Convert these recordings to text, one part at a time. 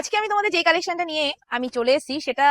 আজকে আমি তোমাদের যে কালেকশনটা নিয়ে আমি চলে এসেছি সেটা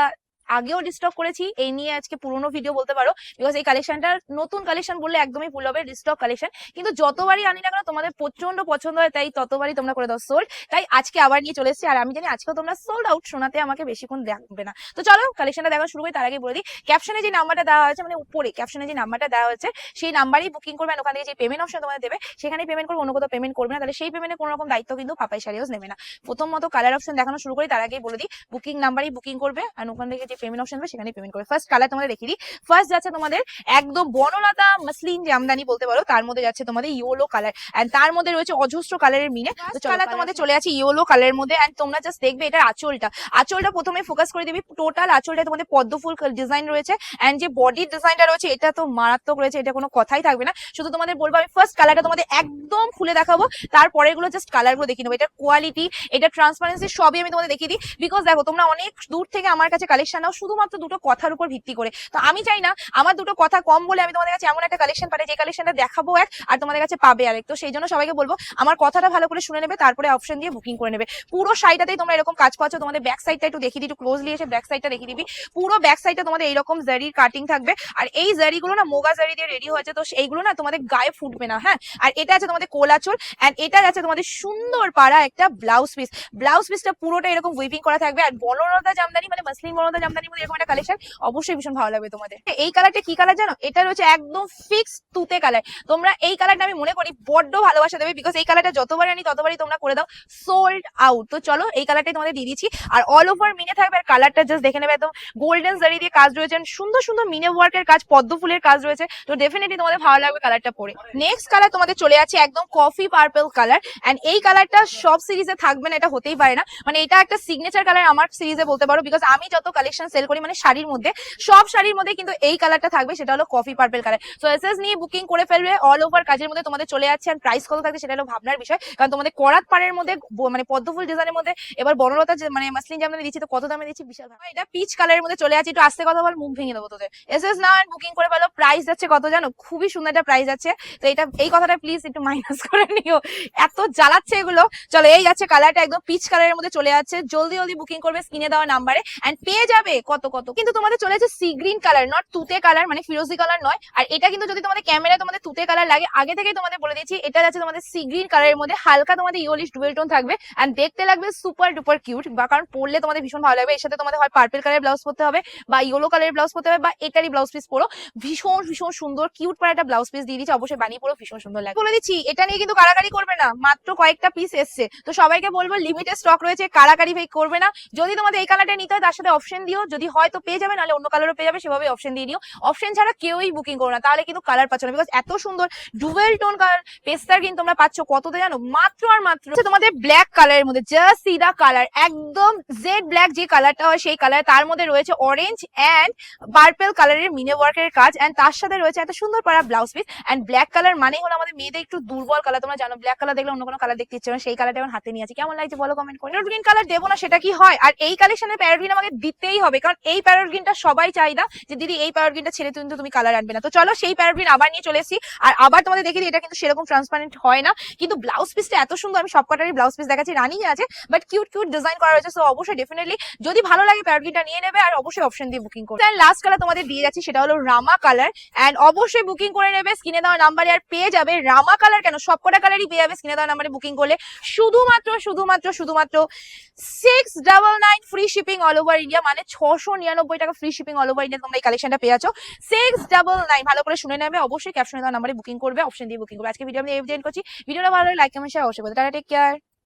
আগেও ডিস্টক করেছি এই নিয়ে আজকে পুরোনো ভিডিও বলতে পারো বিকজ এই কালেকশনটার নতুন কালেকশন বললে একদমই ভুল হবে ডিস্টক কালেকশন কিন্তু যতবারই আনি না কেন তোমাদের প্রচণ্ড পছন্দ হয়, তাই ততবারই তোমরা করে দাও সোল্ড তাই আজকে আবার নিয়ে চলে এসেছি, আর আমি জানি আজকেও তোমরা সোল্ড আউট শোনাতে আমাকে বেশিক্ষণ দেখবে না। তো চলো কালেকশনটা দেখা শুরু করি, তার আগে বলে দিই ক্যাপশনে যে নাম্বারটা দেওয়া হয়েছে মানে উপরে ক্যাপশনে যে নাম্বারটা দেওয়া হয়েছে, সেই নাম্বারই বুকিং করবে ওখান থেকে যে পেমেন্ট অপশন তোমাদের দেবে সেখানে পেমেন্ট করবে, অন্য কোথাও পেমেন্ট করবে না, তাহলে সেই পেমেন্টের কোনো রকম দায়িত্ব কিন্তু পাপাই সারিয়াস নেবে না। প্রথম মতো কালার অপশন দেখানো শুরু করি, তার আগেই বলে দিই বুকিং নাম্বারই বুকিং করবে আর ওখান থেকে যে পেমেন্ট অপশন দেবে সেখানে পেমেন্ট করবে। ফার্স্ট কালার তোমাদের দেখিয়ে দিই। ফার্স্ট যাচ্ছে তোমাদের একদম বনলতা মসলিন আমদানি বলতে পারো তার মধ্যে যাচ্ছে তোমাদের ইয়েলো কালার এন্ড তার মধ্যে রয়েছে অজস্র কালারের মিনে। কালার তোমাদের চলে আছে ইয়েলো কালারের মধ্যে। এন্ড তোমরা জাস্ট দেখবে এটার আঁচলটা। আঁচলটা প্রথমে ফোকাস করে দিবি টোটাল আঁচলটা তোমাদের পদ্ম ফুল ডিজাইন রয়েছে। এন্ড যে বডির ডিজাইনটা রয়েছে এটা তো মারাত্মক রয়েছে এটা কোনো কথাই থাকবে না। শুধু তোমাদের বলব আমি ফার্স্ট কালারটা তোমাদের একদম খুলে দেখাবো। তারপরে গুলো জাস্ট কালারগুলো দেখে নেব এটার কোয়ালিটি এটা ট্রান্সপারেন্সি সবই আমি তোমাদের দেখিয়ে দিই। বিকজ দেখো তোমরা অনেক দূর থেকে আমার কাছে কালেকশন নাও শুধুমাত্র দুটো কথার উপর ভিত্তি করে। তো আমি চাই না আমার দুটো কথা কম বলে আমি তোমাদের কাছে এমন একটা কালেকশন পাঠাই, যে কালেকশনটা দেখাবো এক, আর তোমাদের কাছে পাবে আরেক। তো সেই জন্য সবাইকে বলব, আমার কথাটা ভালো করে শুনে নেবে, তারপরে অপশন দিয়ে বুকিং করে নেবে। পুরো সাইডটাতেই তোমরা এরকম কাজ করছ, তোমাদের ব্যাক সাইডটা একটু দেখিয়ে দিই একটু ক্লোজলি এসে ব্যাক সাইডটা দেখিয়ে দিবি। পুরো ব্যাক সাইডটা তোমাদের এইরকম জারির কাটিং থাকবে, আর এই জারিগুলো না মোগা জারি দিয়ে রেডি হয়েছে, তো এইগুলো না তোমাদের গায়ে ফুটবে না হ্যাঁ? আর এটা আছে তোমাদের কোলাচল এন্ড এটা আছে তোমাদের সুন্দর পাড়া একটা ব্লাউজ পিস ব্লাউজ পিসটা পুরোটা এরকম উইপিং করা থাকবে, আর বনলতা জামদানি মানে মসলিন বনলতা জামদানির মধ্যে এরকম একটা কালেকশন অবশ্যই ভীষণ ভালো লাগবে তোমাদের। এই কালারটা কি কালার জানো? এটা রয়েছে একদম ফিক্স তুতে কালার তোমরা এই কালারটা আমি মনে করি বড্ড ভালোবাসা দেবে বিকজ এই কালারটা যতবার আনি, ততবারই তোমরা করে দাও। সোল্ড আউট তো চলো এই কালারটাই তোমাদের দিয়ে দিচ্ছি। আর অল ওভার মিনে থাকবে আর কালারটা জাস্ট দেখে নেবে একদম। গোল্ডেন জারি দিয়ে কাজ রয়েছে and সুন্দর সুন্দর মিনে ওয়ার্কের কাজ, পদ্ম ফুলের কাজ রয়েছে। তো ডেফিনেটলি তোমাদের ভালো লাগবে কালারটা পরে। নেক্সট কালার তোমাদের চলে আছে একদম কফি পার্পল কালার অ্যান্ড এই কালারটা সব সিরিজে থাকবে না, এটা হতেই পারে না। মানে এটা একটা সিগনেচার কালার আমার সিরিজে বলতে পারো বিকজ আমি যত কালেকশন সেল করি মানে শাড়ির মধ্যে। সব শাড়ির মধ্যে কিন্তু এই কালারটা থাকবে, সেটা হলো কফি পার্পেল কালার সো এসএস নিয়ে বুকিং করে ফেলবে অল ওভার কাজের মধ্যে তোমাদের চলে যাচ্ছে আর প্রাইস কত থাকবে সেটা হলো ভাবনার বিষয়। কারণ তোমাদের করাত পাড়ের মধ্যে মানে পদ্মফুল ডিজাইনের মধ্যে, এবার বনলতা যে- মানে মাসলিন জামদানি দিচ্ছি, তো কত দামে দিচ্ছি বিশাল। এটা পিচ কালারের মধ্যে চলে আছে একটু আস্তে কথা বল, মুখ ভেঙে দেবো তোদের। এসএস না বুকিং করে ফেলো প্রাইস যাচ্ছে কত জানো? খুবই সুন্দর একটা প্রাইস আছে তো এটা, এই কথাটা প্লিজ একটু মাইনাস করে নিও। এত জ্বালাচ্ছে এগুলো। চলো, এই যাচ্ছে কালারটা একদম পিচ কালারের মধ্যে চলে যাচ্ছে। জলদি জলদি বুকিং করবে স্ক্রিনে দেওয়া নাম্বারে এন্ড পেয়ে যাবে কত কত? কিন্তু তোমাদের চলে যাচ্ছে সি গ্রিন কালার নট তুতে কালার মানে ফিরোজি কালার নয়। আর এটা কিন্তু যদি তোমাদের ক্যামেরায় তোমাদের তুতে কালার লাগে, আগে থেকেই তোমাদের বলে দিয়েছি, এটা যাচ্ছে তোমাদের সি গ্রিন কালারের মধ্যে। হালকা তোমাদের ইয়োলিশ ডুয়েল টোন থাকবে এন্ড দেখতে লাগবে সুপার ডুপার কিউট বা কারণ পরলে তোমাদের ভীষণ ভালো লাগবে। এর সাথে তোমাদের হয় পার্পল কালারের ব্লাউজ পরতে হবে, বা ইয়েলো কালারের ব্লাউজ পরতে হবে, বা এটারই ব্লাউজ পিস পরো। ভীষণ ভীষণ সুন্দর কিউট পার একটা ব্লাউজ পিস দিয়ে দিচ্ছি অবশ্যই বানিয়ে পরো, ভীষণ সুন্দর লাগে বলে দিচ্ছি, এটা নিয়ে কিন্তু কারাকারি করবে না, মাত্র কয়েকটা পিস এসছে। তো সবাইকে বলব লিমিটেড স্টক রয়েছে কারাকারি ভাই করবে না। যদি তোমাদের এই কালারটা নিতে হয়, তার সাথে অপশন দিও। যদি হয় তো পেয়ে যাবে নাহলে অন্য কালারও পেয়ে যাবে সেভাবে অপশন দিয়ে নিও। অপশন ছাড়া কেউই বুকিং করো না তাহলে কিন্তু কালার পাচ্ছ না বিকজ এত সুন্দর ডুয়েল টোন কালার পেস্তার কিন্তু তোমরা পাচ্ছ কততে জানো? মাত্র আর মাত্র তোমাদের ব্ল্যাক কালারের মধ্যে জাস্ট সি দা কালার একদম জেড ব্ল্যাক যে কালারটা হয় সেই কালার তার মধ্যে রয়েছে অরেঞ্জ এন্ড পার্পল কালারের মিনে ওয়ার্কের কাজ অ্যান্ড তার সাথে রয়েছে এত সুন্দর পাড়া blouse piece and black colour মানেই হলো আমাদের মেয়েদের একটু দুর্বল কালার তোমরা জানো ব্ল্যাক কালার দেখলে অন্য কোনো কালার দেখতে ইচ্ছে না, সেই কালারটা এখন হাতে নিয়ে আছে কেমন লাগছে বলো কমেন্ট করে? গ্রিন কালার দেবো না সেটা কি হয়? আর এই কালেকশনে প্যারট আমাকে দিতেই হবে। কারণ এই প্যারট গ্রিনটা সবাই চাহিদা যে, দিদি, এই প্যারট গ্রিনটা ছেড়ে কিন্তু তুমি কালার আনবে না। তো চলো সেই প্যারট গ্রিন আবার নিয়ে চলে এসেছি। আর আবার তোমাদের দেখে এটা কিন্তু সেরকম ট্রান্সপারেন্ট হয় না। কিন্তু ব্লাউজ পিসটা এত সুন্দর, আমি সব কটারই ব্লাউজ পিস দেখাচ্ছি রানিং আছে। বাট কিউট কিউট ডিজাইন করা রয়েছে সো অবশ্যই ডেফিনেটলি যদি ভালো লাগে প্যারট গ্রিনটা নিয়ে নেবে, আর অবশ্যই অপশন দিয়ে বুকিং করবে। লাস্ট কালার তোমাদের দিয়ে যাচ্ছি, সেটা হলো রামা কালার অ্যান্ড অবশ্যই বুকিং করে নেবে স্ক্রিনে দেওয়া নাম্বারে আর পেয়ে যাবে। রামা কালার কেন? সবকটা কালারই পেয়ে যাবে স্ক্রিনে দেওয়া নাম্বারে বুকিং করলে। শুধুমাত্র শুধুমাত্র শুধুমাত্র six double nine free shipping all over India মানে ছশো নিরানব্বই টাকা free shipping all over India তোমরা এই কালেকশনটা পেয়ে যাচ্ছ সিক্স ডাবল নাইন ভালো করে শুনে নেবে। অবশ্যই ক্যাপশনে দেওয়া নাম্বারে বুকিং করবে অপশন দিয়ে বুকিং করবে। আজকে ভিডিও আমি এভিডেন্ট করছি। ভিডিওটা ভালো লাইক কমেন্ট শেয়ার অবশ্যই টাটা টেক কেয়ার